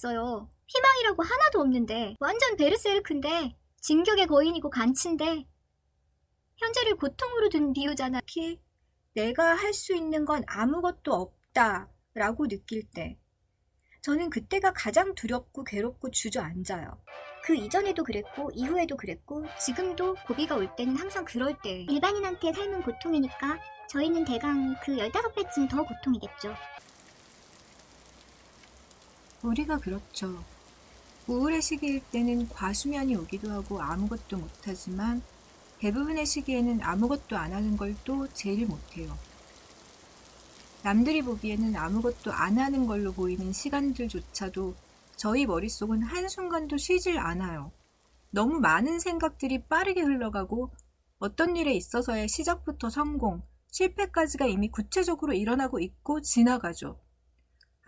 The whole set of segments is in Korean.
있어요. 희망이라고 하나도 없는데 완전 베르세르크인데 진격의 거인이고 간치인데 현재를 고통으로 둔 비유잖아. 특히 내가 할 수 있는 건 아무것도 없다 라고 느낄 때 저는 그때가 가장 두렵고 괴롭고 주저앉아요. 그 이전에도 그랬고 이후에도 그랬고 지금도 고비가 올 때는 항상 그럴 때 일반인한테 삶은 고통이니까 저희는 대강 그 15배쯤 더 고통이겠죠. 우리가 그렇죠. 우울의 시기일 때는 과수면이 오기도 하고 아무것도 못하지만 대부분의 시기에는 아무것도 안 하는 걸 또 제일 못해요. 남들이 보기에는 아무것도 안 하는 걸로 보이는 시간들조차도 저희 머릿속은 한순간도 쉬질 않아요. 너무 많은 생각들이 빠르게 흘러가고 어떤 일에 있어서의 시작부터 성공, 실패까지가 이미 구체적으로 일어나고 있고 지나가죠.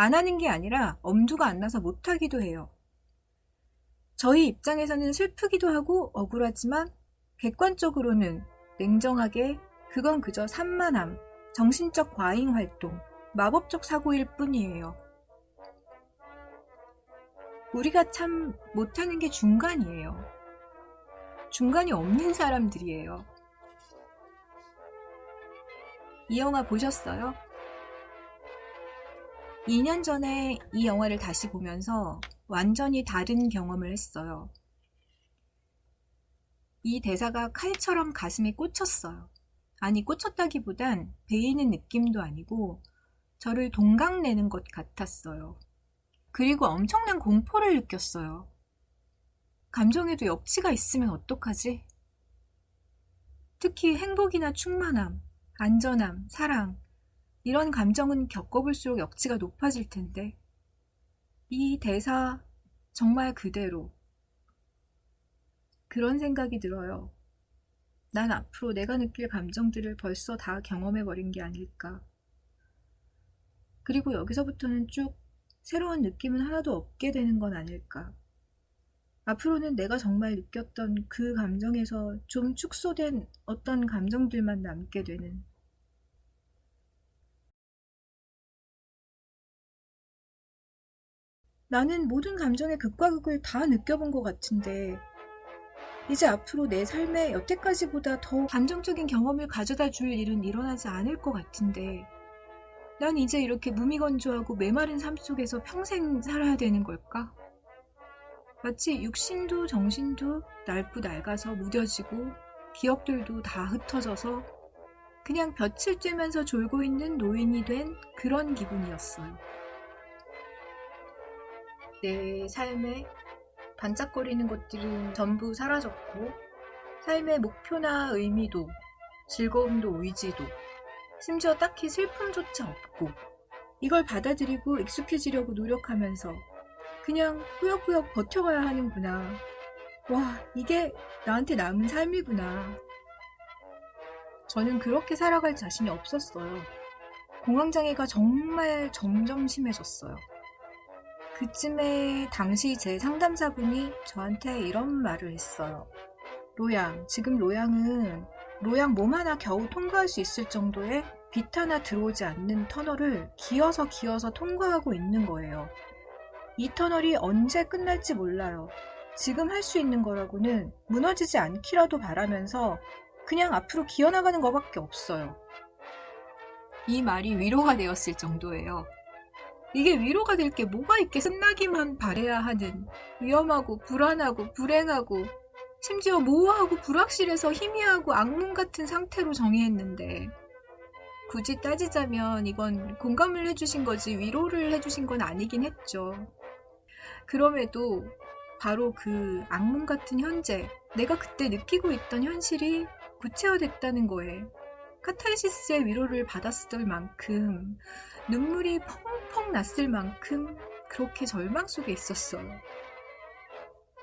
안 하는 게 아니라 엄두가 안 나서 못 하기도 해요. 저희 입장에서는 슬프기도 하고 억울하지만 객관적으로는 냉정하게 그건 그저 산만함, 정신적 과잉 활동, 마법적 사고일 뿐이에요. 우리가 참 못하는 게 중간이에요. 중간이 없는 사람들이에요. 이 영화 보셨어요? 2년 전에 이 영화를 다시 보면서 완전히 다른 경험을 했어요. 이 대사가 칼처럼 가슴에 꽂혔어요. 아니, 꽂혔다기보단 베이는 느낌도 아니고 저를 동강내는 것 같았어요. 그리고 엄청난 공포를 느꼈어요. 감정에도 역치가 있으면 어떡하지? 특히 행복이나 충만함, 안전함, 사랑, 이런 감정은 겪어볼수록 역치가 높아질 텐데, 이 대사 정말 그대로 그런 생각이 들어요. 난 앞으로 내가 느낄 감정들을 벌써 다 경험해버린 게 아닐까. 그리고 여기서부터는 쭉 새로운 느낌은 하나도 없게 되는 건 아닐까. 앞으로는 내가 정말 느꼈던 그 감정에서 좀 축소된 어떤 감정들만 남게 되는. 나는 모든 감정의 극과 극을 다 느껴본 것 같은데, 이제 앞으로 내 삶에 여태까지보다 더 감정적인 경험을 가져다 줄 일은 일어나지 않을 것 같은데, 난 이제 이렇게 무미건조하고 메마른 삶 속에서 평생 살아야 되는 걸까? 마치 육신도 정신도 낡고 낡아서 무뎌지고 기억들도 다 흩어져서 그냥 볕을 쬐면서 졸고 있는 노인이 된 그런 기분이었어요. 내 삶에 반짝거리는 것들은 전부 사라졌고 삶의 목표나 의미도 즐거움도 의지도 심지어 딱히 슬픔조차 없고 이걸 받아들이고 익숙해지려고 노력하면서 그냥 꾸역꾸역 버텨가야 하는구나. 와, 이게 나한테 남은 삶이구나. 저는 그렇게 살아갈 자신이 없었어요. 공황장애가 정말 점점 심해졌어요. 그쯤에 당시 제 상담사분이 저한테 이런 말을 했어요. 로양, 지금 로양은 로양 몸 하나 겨우 통과할 수 있을 정도의 빛 하나 들어오지 않는 터널을 기어서 기어서 통과하고 있는 거예요. 이 터널이 언제 끝날지 몰라요. 지금 할 수 있는 거라고는 무너지지 않기라도 바라면서 그냥 앞으로 기어나가는 것밖에 없어요. 이 말이 위로가 되었을 정도예요. 이게 위로가 될 게 뭐가 있게 끝나기만 바래야 하는 위험하고 불안하고 불행하고 심지어 모호하고 불확실해서 희미하고 악몽 같은 상태로 정의했는데 굳이 따지자면 이건 공감을 해주신 거지 위로를 해주신 건 아니긴 했죠. 그럼에도 바로 그 악몽 같은 현재, 내가 그때 느끼고 있던 현실이 구체화됐다는 거에 카타르시스의 위로를 받았을 만큼 눈물이 펑펑 났을 만큼 그렇게 절망 속에 있었어요.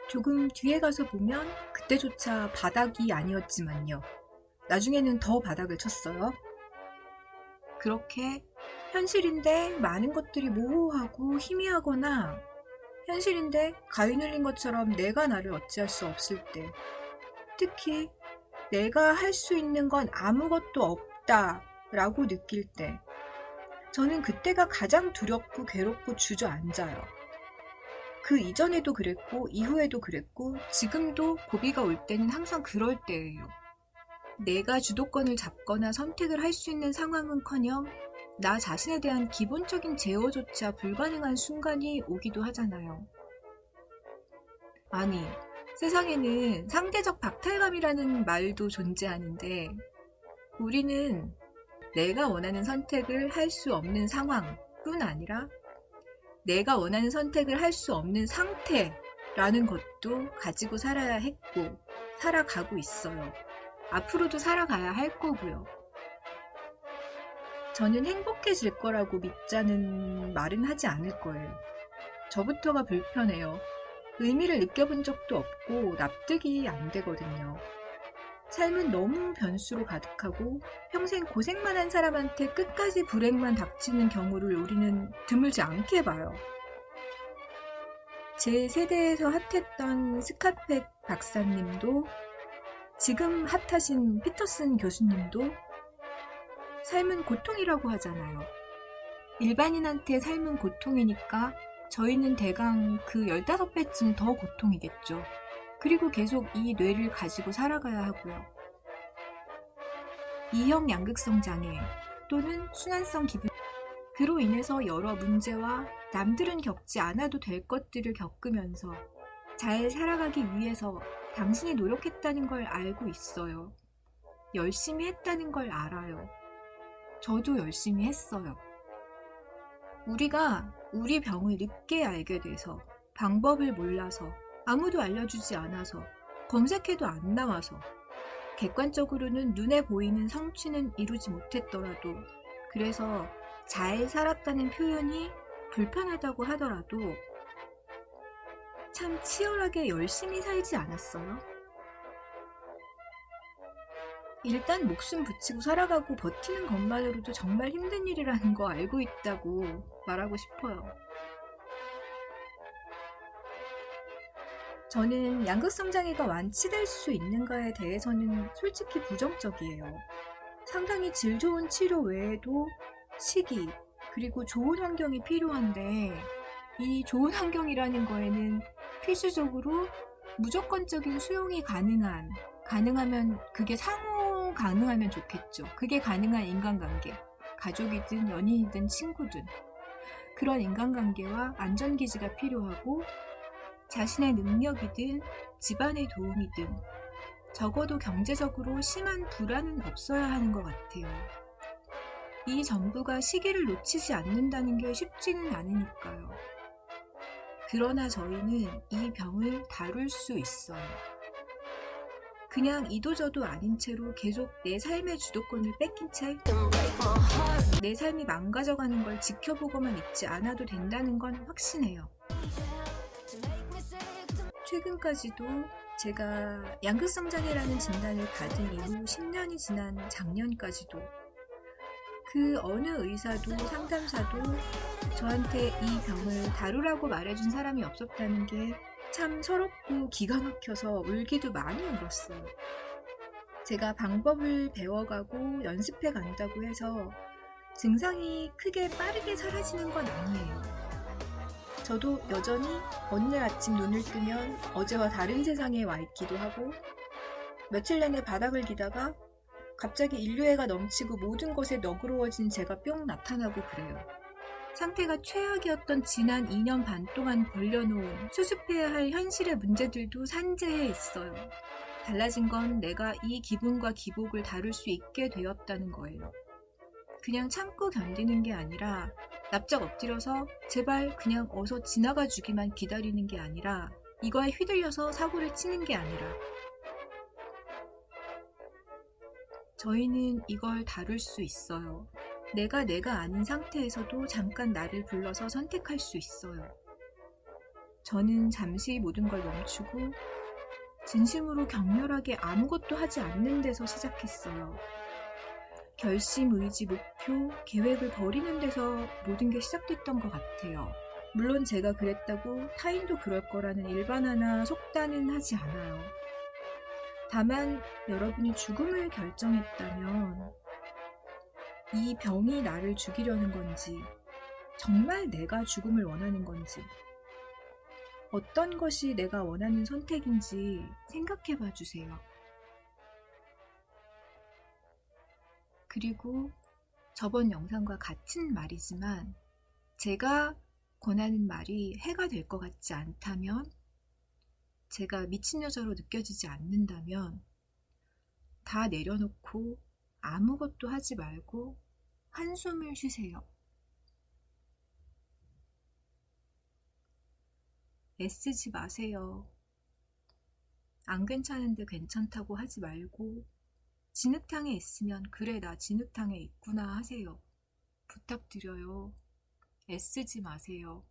조금 뒤에 가서 보면 그때조차 바닥이 아니었지만요. 나중에는 더 바닥을 쳤어요. 그렇게 현실인데 많은 것들이 모호하고 희미하거나 현실인데 가위 눌린 것처럼 내가 나를 어찌할 수 없을 때 특히 내가 할 수 있는 건 아무것도 없다 라고 느낄 때 저는 그때가 가장 두렵고 괴롭고 주저앉아요. 그 이전에도 그랬고, 이후에도 그랬고, 지금도 고비가 올 때는 항상 그럴 때예요. 내가 주도권을 잡거나 선택을 할 수 있는 상황은 커녕 나 자신에 대한 기본적인 제어조차 불가능한 순간이 오기도 하잖아요. 아니, 세상에는 상대적 박탈감이라는 말도 존재하는데, 우리는 내가 원하는 선택을 할 수 없는 상황뿐 아니라, 내가 원하는 선택을 할 수 없는 상태라는 것도 가지고 살아야 했고, 살아가고 있어요. 앞으로도 살아가야 할 거고요. 저는 행복해질 거라고 믿자는 말은 하지 않을 거예요. 저부터가 불편해요. 의미를 느껴본 적도 없고 납득이 안 되거든요. 삶은 너무 변수로 가득하고 평생 고생만 한 사람한테 끝까지 불행만 닥치는 경우를 우리는 드물지 않게 봐요. 제 세대에서 핫했던 스카펫 박사님도 지금 핫하신 피터슨 교수님도 삶은 고통이라고 하잖아요. 일반인한테 삶은 고통이니까 저희는 대강 그 15배쯤 더 고통이겠죠. 그리고 계속 이 뇌를 가지고 살아가야 하고요. 이형 양극성 장애 또는 순환성 기분 그로 인해서 여러 문제와 남들은 겪지 않아도 될 것들을 겪으면서 잘 살아가기 위해서 당신이 노력했다는 걸 알고 있어요. 열심히 했다는 걸 알아요. 저도 열심히 했어요. 우리가 우리 병을 늦게 알게 돼서 방법을 몰라서 아무도 알려주지 않아서 검색해도 안 나와서 객관적으로는 눈에 보이는 성취는 이루지 못했더라도 그래서 잘 살았다는 표현이 불편하다고 하더라도 참 치열하게 열심히 살지 않았어요? 일단 목숨 붙이고 살아가고 버티는 것만으로도 정말 힘든 일이라는 거 알고 있다고 말하고 싶어요. 저는 양극성 장애가 완치될 수 있는가에 대해서는 솔직히 부정적이에요. 상당히 질 좋은 치료 외에도 시기, 그리고 좋은 환경이 필요한데, 이 좋은 환경이라는 거에는 필수적으로 무조건적인 수용이 가능한, 가능하면 그게 상호 가능하면 좋겠죠. 그게 가능한 인간관계. 가족이든 연인이든 친구든. 그런 인간관계와 안전기지가 필요하고, 자신의 능력이든 집안의 도움이든 적어도 경제적으로 심한 불안은 없어야 하는 것 같아요. 이 전부가 시기를 놓치지 않는다는 게 쉽지는 않으니까요. 그러나 저희는 이 병을 다룰 수 있어요. 그냥 이도저도 아닌 채로 계속 내 삶의 주도권을 뺏긴 채 내 삶이 망가져가는 걸 지켜보고만 있지 않아도 된다는 건 확신해요. 최근까지도 제가 양극성 장애라는 진단을 받은 이후 10년이 지난 작년까지도 그 어느 의사도 상담사도 저한테 이 병을 다루라고 말해준 사람이 없었다는 게 참 서럽고 기가 막혀서 울기도 많이 울었어요. 제가 방법을 배워가고 연습해 간다고 해서 증상이 크게 빠르게 사라지는 건 아니에요. 저도 여전히 어느 날 아침 눈을 뜨면 어제와 다른 세상에 와 있기도 하고 며칠 내내 바닥을 기다가 갑자기 인류애가 넘치고 모든 것에 너그러워진 제가 뿅 나타나고 그래요. 상태가 최악이었던 지난 2년 반 동안 벌려놓은 수습해야 할 현실의 문제들도 산재해 있어요. 달라진 건 내가 이 기분과 기복을 다룰 수 있게 되었다는 거예요. 그냥 참고 견디는 게 아니라 납작 엎드려서 제발 그냥 어서 지나가 주기만 기다리는 게 아니라 이거에 휘둘려서 사고를 치는 게 아니라 저희는 이걸 다룰 수 있어요. 내가 내가 아닌 상태에서도 잠깐 나를 불러서 선택할 수 있어요. 저는 잠시 모든 걸 멈추고 진심으로 격렬하게 아무것도 하지 않는 데서 시작했어요. 결심, 의지, 목표, 계획을 버리는 데서 모든 게 시작됐던 것 같아요. 물론 제가 그랬다고 타인도 그럴 거라는 일반화나 속단은 하지 않아요. 다만 여러분이 죽음을 결정했다면 이 병이 나를 죽이려는 건지 정말 내가 죽음을 원하는 건지 어떤 것이 내가 원하는 선택인지 생각해 봐 주세요. 그리고 저번 영상과 같은 말이지만 제가 권하는 말이 해가 될 것 같지 않다면 제가 미친 여자로 느껴지지 않는다면 다 내려놓고 아무것도 하지 말고 한숨을 쉬세요. 애쓰지 마세요. 안 괜찮은데 괜찮다고 하지 말고 진흙탕에 있으면 그래 나 진흙탕에 있구나 하세요. 부탁드려요. 애쓰지 마세요.